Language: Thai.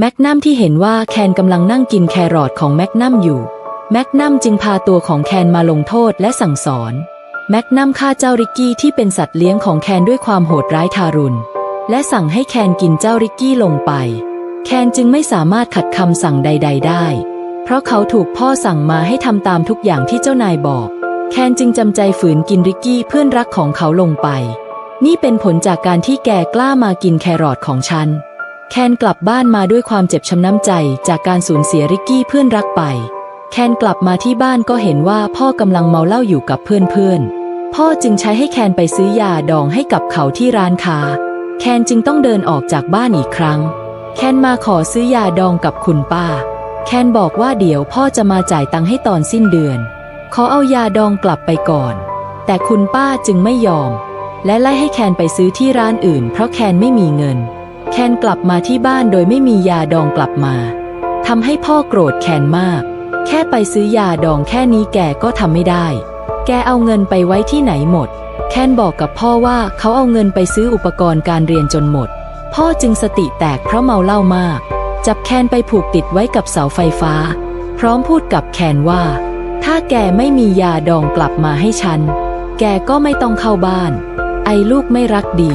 แมกนัมที่เห็นว่าแคนกำลังนั่งกินแครอทของแมกนัมอยู่ แมกนัมจึงพาตัวของแคนมาลงโทษและสั่งสอน แมกนัมฆ่าเจ้าริกกี้ที่เป็นสัตว์เลี้ยงของแคนด้วยความโหดร้ายทารุณ และสั่งให้แคนกินเจ้าริกกี้ลงไป แคนจึงไม่สามารถขัดคำสั่งใด ๆ ได้ เพราะเขาถูกพ่อสั่งมาให้ทำตามทุกอย่างที่เจ้านายบอก แคนจึงจำใจฝืนกินริกกี้เพื่อนรักของเขาลงไป นี่เป็นผลจากการที่แกกล้ามากินแครอทของฉัน แคนกลับบ้านมาด้วยความเจ็บช้ำน้ำใจจากการสูญเสียริกกี้เพื่อนรักไป แคนกลับมาที่บ้านก็เห็นว่าพ่อกำลังเมาเหล้าอยู่กับเพื่อนๆ พ่อจึงใช้ให้แคนไปซื้อยาดองให้กับเขาที่ร้านค้า แคนจึงต้องเดินออกจากบ้านอีกครั้ง แคนมาขอซื้อยาดองกับคุณป้า แคนบอกว่าเดี๋ยวพ่อจะมาจ่ายตังค์ให้ตอนสิ้นเดือน ขอเอายาดองกลับไปก่อน แต่คุณป้าจึงไม่ยอม และไล่ให้แคนไปซื้อที่ร้านอื่น เพราะแคนไม่มีเงิน แคนกลับมาที่บ้านโดยไม่มียาดองกลับมาทำให้พ่อโกรธแคนมาก แค่ไปซื้อยาดองแค่นี้แกก็ทำไม่ได้ แกเอาเงินไปไว้ที่ไหนหมด แคนบอกกับพ่อว่าเขาเอาเงินไปซื้ออุปกรณ์การเรียนจนหมด พ่อจึงสติแตกเพราะเมาเหล้ามาก จับแคนไปผูกติดไว้กับเสาไฟฟ้า พร้อมพูดกับแคนว่า ถ้าแกไม่มียาดองกลับมาให้ฉัน แกก็ไม่ต้องเข้าบ้าน ไอ้ลูกไม่รักดี